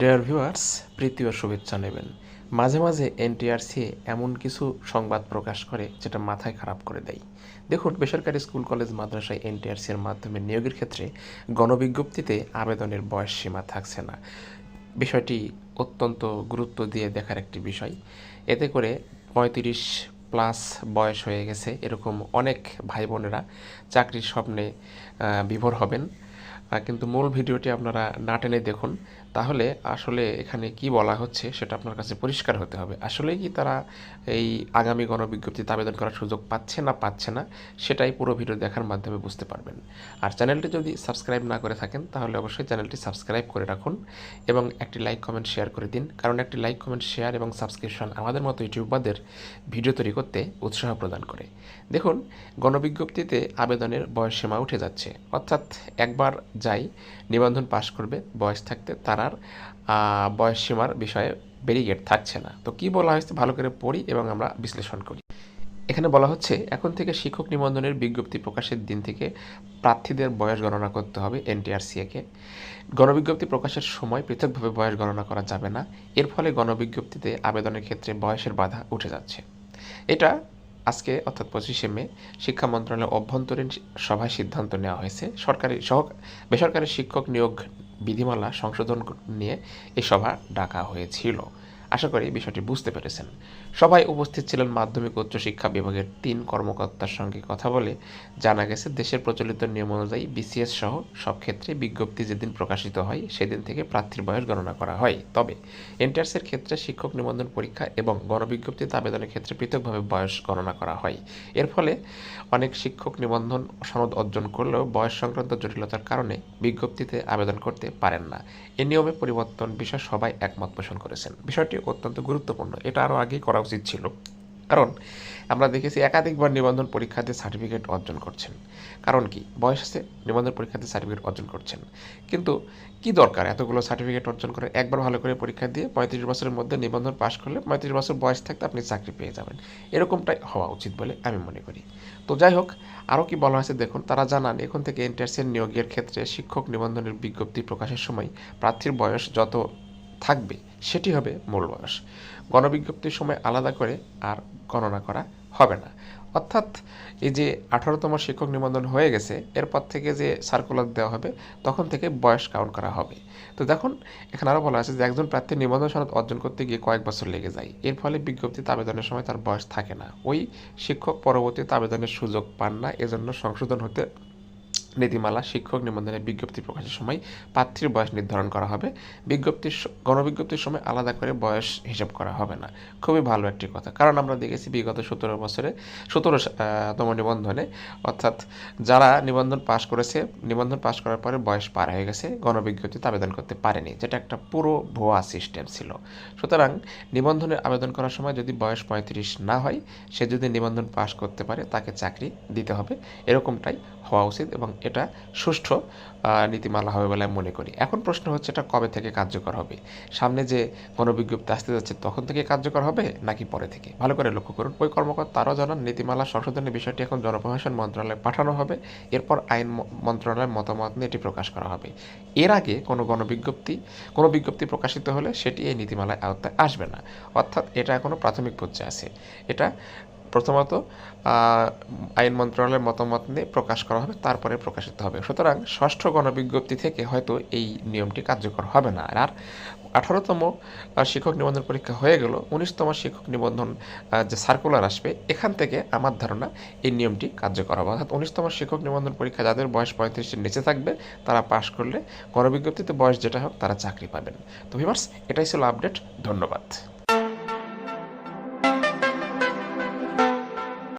Dear viewers প্রীতি ও শুভেচ্ছা নেবেন। মাঝে মাঝে এনটিআরসি এমন কিছু সংবাদ প্রকাশ করে যেটা মাথায় খারাপ করে দেয়। দেখুন, বেসরকারি স্কুল, কলেজ, মাদ্রাসায় এনটিআরসি এর মাধ্যমে নিয়োগের ক্ষেত্রে গণবিজ্ঞপ্তিতে আবেদনের বয়স সীমা থাকছে না। বিষয়টি অত্যন্ত গুরুত্ব দিয়ে দেখার একটি বিষয়। এতে করে পঁয়ত্রিশ প্লাস বয়স হয়ে গেছে এরকম অনেক ভাই বোনেরা চাকরির স্বপ্নে বিভোর হবেন। কিন্তু মূল ভিডিওটি আপনারা না টেনে দেখুন। তাহলে আসলে এখানে কি বলা হচ্ছে সেটা আপনার কাছে পরিষ্কার হতে হবে। আসলে কি তারা এই আগামী গণবিজ্ঞপ্তিতে আবেদন করার সুযোগ পাচ্ছে না পাচ্ছে না, সেটাই পুরো ভিডিও দেখার মাধ্যমে বুঝতে পারবেন। আর চ্যানেলটি যদি সাবস্ক্রাইব না করে থাকেন, তাহলে অবশ্যই চ্যানেলটি সাবস্ক্রাইব করে রাখুন এবং একটি লাইক, কমেন্ট, শেয়ার করে দিন। কারণ একটি লাইক, কমেন্ট, শেয়ার এবং সাবস্ক্রিপশন আমাদের মতো ইউটিউবারদের ভিডিও তৈরি করতে উৎসাহ প্রদান করে। দেখুন, গণবিজ্ঞপ্তিতে আবেদনের বয়সসীমা উঠে যাচ্ছে। অর্থাৎ একবার যাই, নিবন্ধন পাশ করবে, বয়স থাকতে তার আর বয়সসীমার বিষয়ে ব্যারিগেড থাকছে না। তো কি বলা হয়েছে ভালো করে পড়ি এবং আমরা বিশ্লেষণ করি। এখানে বলা হচ্ছে, এখন থেকে শিক্ষক নিবন্ধনের বিজ্ঞপ্তি প্রকাশের দিন থেকে প্রার্থীদের বয়স গণনা করতে হবে এনটিআরসিএকে গণবিজ্ঞপ্তি প্রকাশের সময় পৃথকভাবে বয়স গণনা করা যাবে না। এর ফলে গণবিজ্ঞপ্তিতে আবেদনের ক্ষেত্রে বয়সের বাধা উঠে যাচ্ছে। এটা আজকে, অর্থাৎ পঁচিশে মে, শিক্ষা মন্ত্রণালয়ের অভ্যন্তরীণ সভায় সিদ্ধান্ত নেওয়া হয়েছে। সরকারি সহ বেসরকারি শিক্ষক নিয়োগ বিধিমালা সংশোধন নিয়ে এই সভা ডাকা হয়েছিল। আশা করি বিষয়টি বুঝতে পেরেছেন। সভায় উপস্থিত ছিলেন মাধ্যমিক উচ্চ শিক্ষা বিভাগের তিন কর্মকর্তার সঙ্গে কথা বলে জানা গেছে, দেশের প্রচলিত নিয়ম অনুযায়ী বিসিএস সহ সব ক্ষেত্রে বিজ্ঞপ্তি যেদিন প্রকাশিত হয়, সেদিন থেকে প্রার্থীর বয়স গণনা করা হয়। তবে এন্টার্সের ক্ষেত্রে শিক্ষক নিবন্ধন পরীক্ষা এবং গণবিজ্ঞপ্তিতে আবেদনের ক্ষেত্রে পৃথকভাবে বয়স গণনা করা হয়। এর ফলে অনেক শিক্ষক নিবন্ধন সনদ অর্জন করলেও বয়স সংক্রান্ত জটিলতার কারণে বিজ্ঞপ্তিতে আবেদন করতে পারেন না। এ নিয়মে পরিবর্তন বিষয়ে সবাই একমত পোষণ করেছেন। বিষয়টি অত্যন্ত গুরুত্বপূর্ণ। এটা আরও আগেই করা উচিত ছিল। কারণ আমরা দেখেছি একাধিকবার নিবন্ধন পরীক্ষাতে সার্টিফিকেট অর্জন করছেন। কারণ কি? বয়স আছে, নিবন্ধন পরীক্ষাতে সার্টিফিকেট অর্জন করছেন। কিন্তু কি দরকার এতগুলো সার্টিফিকেট অর্জন করে? একবার ভালো করে পরীক্ষা দিয়ে পঁয়ত্রিশ বছরের মধ্যে নিবন্ধন পাশ করলে পঁয়ত্রিশ বছর বয়স থাকতে আপনি চাকরি পেয়ে যাবেন। এরকমটাই হওয়া উচিত বলে আমি মনে করি। তো যাই হোক, আরও কি বলা হয়েছে দেখুন, তারা জানান, এখন থেকে এন্টারসের নিয়োগের ক্ষেত্রে শিক্ষক নিবন্ধনের বিজ্ঞপ্তি প্রকাশের সময় প্রার্থীর বয়স যত থাকবে সেটি হবে মূল বয়স। গণবিজ্ঞপ্তির সময় আলাদা করে আর গণনা করা হবে না। অর্থাৎ এই যে আঠারোতম শিক্ষক নিবন্ধন হয়ে গেছে, এরপর থেকে যে সার্কুলার দেওয়া হবে, তখন থেকে বয়স কাউন্ট করা হবে। তো দেখুন, এখানে আরও বলা আছে যে একজন প্রার্থীর নিবন্ধন সনদ অর্জন করতে গিয়ে কয়েক বছর লেগে যায়। এর ফলে বিজ্ঞপ্তিতে আবেদনের সময় তার বয়স থাকে না। ওই শিক্ষক পরবর্তীতে আবেদনের সুযোগ পান না, এজন্য সংশোধন হতে নীতিমালা শিক্ষক নিবন্ধনের বিজ্ঞপ্তি প্রকাশের সময় প্রার্থীর বয়স নির্ধারণ করা হবে। বিজ্ঞপ্তির গণবিজ্ঞপ্তির সময় আলাদা করে বয়স হিসাব করা হবে না। খুবই ভালো একটি কথা। কারণ আমরা দেখেছি বিগত সতেরো বছরে, সতেরো তম নিবন্ধনে, অর্থাৎ যারা নিবন্ধন পাশ করেছে, নিবন্ধন পাশ করার পরে বয়স পার হয়ে গেছে গণবিজ্ঞপ্তিতে আবেদন করতে পারেনি, যেটা একটা পুরো ভুয়া সিস্টেম ছিল। সুতরাং নিবন্ধনের আবেদন করার সময় যদি বয়স পঁয়ত্রিশ না হয়, সে যদি নিবন্ধন পাশ করতে পারে, তাকে চাকরি দিতে হবে। এরকমটাই হওয়া উচিত এবং এটা সুষ্ঠু নীতিমালা হবে বলে আমি মনে করি। এখন প্রশ্ন হচ্ছে এটা কবে থেকে কার্যকর হবে? সামনে যে গণবিজ্ঞপ্তি আসতে যাচ্ছে, তখন থেকে কার্যকর হবে নাকি পরে থেকে? ভালো করে লক্ষ্য করুন, ওই কর্মকর্তা আরও জানান, নীতিমালা সংশোধনের বিষয়টি এখন জনপ্রশাসন মন্ত্রণালয়ে পাঠানো হবে। এরপর আইন মন্ত্রণালয়ের মতামত নিয়ে এটি প্রকাশ করা হবে। এর আগে কোনো গণবিজ্ঞপ্তি, কোনো বিজ্ঞপ্তি প্রকাশিত হলে সেটি এই নীতিমালায় আওতায় আসবে না। অর্থাৎ এটা এখনও প্রাথমিক পর্যায়ে আছে। এটা প্রথমত আইন মন্ত্রণালয়ের মতামত নিয়ে প্রকাশ করা হবে, তারপরে প্রকাশিত হবে। সুতরাং ষষ্ঠ গণবিজ্ঞপ্তি থেকে হয়তো এই নিয়মটি কার্যকর হবে না। আর আঠারোতম শিক্ষক নিবন্ধন পরীক্ষা হয়ে গেল, উনিশতম শিক্ষক নিবন্ধন যে সার্কুলার আসবে, এখান থেকে আমার ধারণা এই নিয়মটি কার্যকর হবে। অর্থাৎ উনিশতম শিক্ষক নিবন্ধন পরীক্ষা যাদের বয়স পঁয়ত্রিশের নিচে থাকবে, তারা পাশ করলে গণবিজ্ঞপ্তিতে বয়স যেটা হোক, তারা চাকরি পাবেন। তো ভিভার্স এটাই ছিল আপডেট ধন্যবাদ।